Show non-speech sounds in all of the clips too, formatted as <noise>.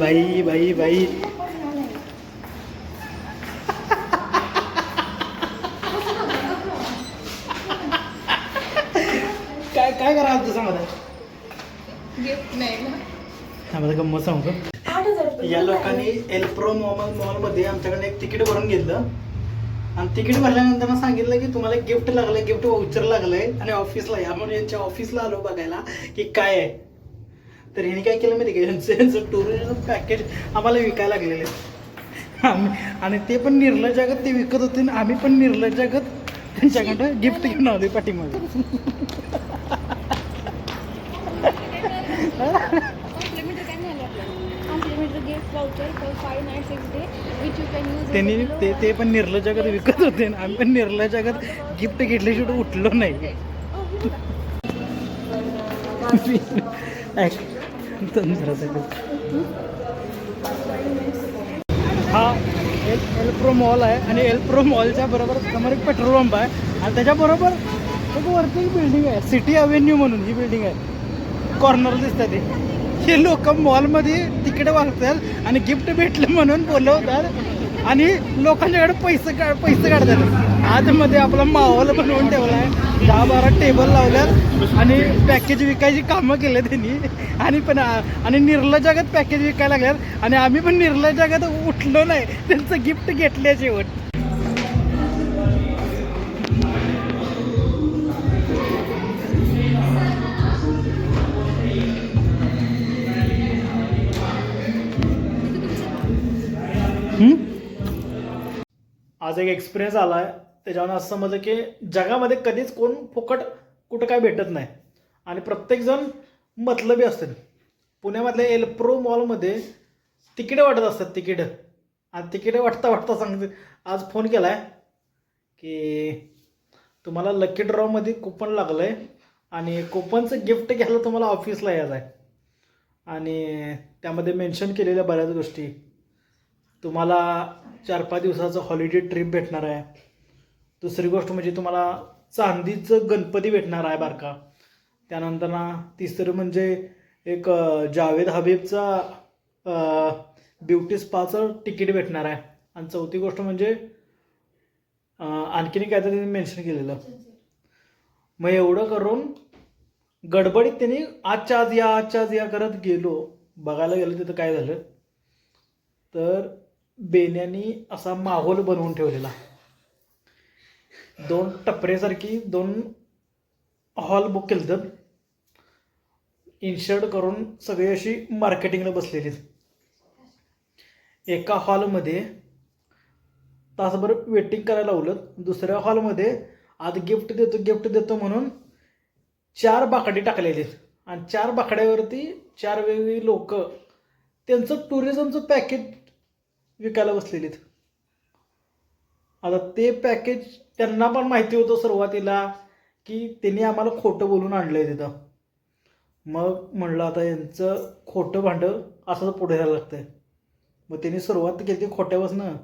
बाई बाई बाई. काय काय करा तुझं सांगा गिफ्ट नाही ना. आम्हाला गंमत सांगतो या लोकांनी एल्प्रो मॉल मॉलमध्ये आमच्याकडे एक तिकीट भरून घेतलं. आणि तिकीट भरल्यानंतर ना सांगितलं की तुम्हाला गिफ्ट लागलंय गिफ्ट वाउचर लागलंय आणि ऑफिसला या. म्हणून यांच्या ऑफिसला आलो बघायला की काय आहे. तर ह्यांनी काय केलं माहिती का? यांचं यांचं टुरिझम पॅकेज आम्हाला विकायला लागलेले आम्ही आणि ते पण निर्लजागत ते विकत होते आणि आम्ही पण निर्लजागत त्यांच्याकडं गिफ्ट घेऊन आलो पाठीमागे. कॉम्प्लिमेंटरी काय नाही आपल्याला. Complimentary gift voucher for five night six day which you can use त्यांनी ते ते पण निर्लजागत विकत होते आणि आम्ही पण निर्लजागत गिफ्ट घेतल्याशिवाय उठलो नाही. <laughs> हा एल एलप्रो मॉल आहे आणि एलप्रो मॉलच्या बरोबर समोर एक पेट्रोल पंप आहे. आणि त्याच्याबरोबर एक वरती एक बिल्डिंग आहे. सिटी अव्हेन्यू म्हणून ही बिल्डिंग आहे. कॉर्नर दिसतं ते. हे लोक मॉलमध्ये तिकडे वागतात आणि गिफ्ट भेटलं म्हणून बोलवतात. आणि लोकांच्याकडे पैसे का पैसे काढतात. आतमध्ये आपला माहोल बनवून ठेवला आहे दहा बारा टेबल लावल्यात आणि पॅकेज विकायची कामं केले त्यांनी. आणि पण आणि निर्लजागत पॅकेज विकायला लागल्यात. आणि आम्ही पण निर्लजागत उठलो नाही. त्यांचं गिफ्ट घेतल्या शेवट. Hmm? आज एक एक्सपिरियन्स आला आहे त्याच्यावर असं समजलं की जगामध्ये कधीच कोण फुकट कुठं काय भेटत नाही. आणि प्रत्येकजण मतलबी असतात. पुण्यामधल्या एलप्रो मॉलमध्ये तिकीटं वाटत असतात तिकीटं. आणि तिकीटं वाटता वाटता सांगते आज फोन केला आहे की तुम्हाला लकी ड्रॉमध्ये कुपन लागलं आहे आणि कुपनचं गिफ्ट घ्यायला तुम्हाला ऑफिसला यायचं आहे आणि त्यामध्ये मेन्शन केलेल्या बऱ्याच गोष्टी. तुम्हाला चार पाच दिवसाचं हॉलिडे ट्रिप भेटणार आहे. दुसरी गोष्ट म्हणजे तुम्हाला चांदीचं गणपती भेटणार आहे बारका. त्यानंतर ना तिसरं म्हणजे एक जावेद हबीबचा ब्युटी स्पाचं तिकीट भेटणार आहे. आणि चौथी गोष्ट म्हणजे आणखीन एक काहीतरी त्यांनी मेन्शन केलेलं. मग एवढं करून गडबडीत त्यांनी आजच्या आज या आजच्या आज या करत गेलो. बघायला गेलो तिथं काय झालं. तर बेन्यानी असा माहोल बनवून ठेवलेला. दोन टपरेसारखी दोन हॉल बुक केलं तर इन्शर्ट करून सगळी अशी मार्केटिंगला बसलेली. एका हॉलमध्ये तासभर वेटिंग करायला लावलं. दुसऱ्या हॉलमध्ये आज गिफ्ट देतो गिफ्ट देतो म्हणून चार बाकडे टाकलेली. आणि चार बाकड्यावरती चार वेगवेगळी लोक. त्यांचं टुरिझमचं पॅकेज विकायला बसलेले आहेत आता ते पॅकेज त्यांना पण माहिती होतं सुरुवातीला की त्यांनी आम्हाला खोटं बोलून आणलं आहे तिथं. मग म्हणलं आता यांचं खोटं भांडं असंच पुढे जायला लागतंय. मग त्यांनी सुरुवात केली ती खोट्यापासनं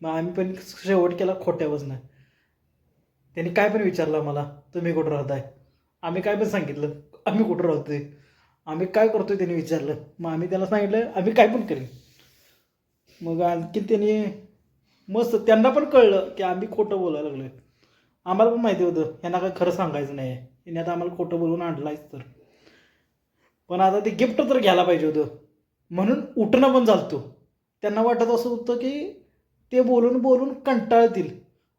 मग आम्ही पण शेवट केला खोट्यापासनं त्यांनी काय पण विचारलं आम्हाला तुम्ही कुठं राहताय? आम्ही काय पण सांगितलं आम्ही कुठं राहतोय? आम्ही काय करतोय त्यांनी विचारलं. मग आम्ही त्याला सांगितलं आम्ही काय पण करेन. मग आणखी त्यांनी मस्त त्यांना पण कळलं की आम्ही खोटं बोलायला लागलोय. आम्हाला पण माहिती होतं यांना काय खरं सांगायचं नाही. आहे यांनी आता आम्हाला खोटं बोलून आणलायच तर. पण आता ते गिफ्ट तर घ्यायला पाहिजे होतं. म्हणून उठणं पण चालतो त्यांना वाटत असं होतं की ते बोलून बोलून कंटाळतील.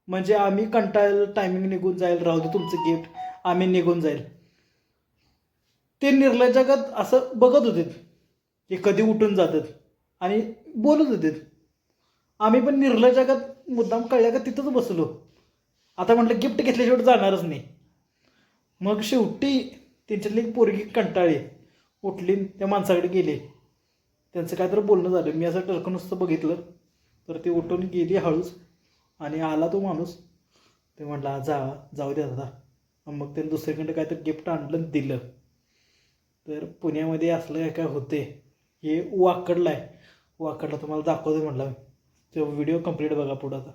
म्हणजे आम्ही कंटाळ टायमिंग निघून जाईल राहू दे तुमचं गिफ्ट आम्ही निघून जाईल. ते निर्लय जगात असं बघत होते. की कधी उठून जातात. आणि बोलत होते. आम्ही पण निर्लजागत मुद्दाम कळल्या का तिथंच बसलो. आता म्हटलं गिफ्ट घेतल्याशिवाय जाणारच नाही. मग शेवटी त्यांच्यातली एक पोरगी कंटाळी उठली त्या माणसाकडे गेले. त्यांचं काहीतरी बोलणं झालं. मी असं टरकं नुसतं बघितलं. तर ती उठून गेली हळूच. आणि आला तो माणूस. ते म्हटला जा जाऊ दे दादा. मग त्याने दुसरीकडे काहीतरी गिफ्ट आणलं आणि दिलं. तर पुण्यामध्ये असलं काय काय होते हे वाकडलं आहे. वाकडला तुम्हाला दाखवतो म्हटलं. मी तो व्हिडिओ कंप्लीट बघा पुढं आता.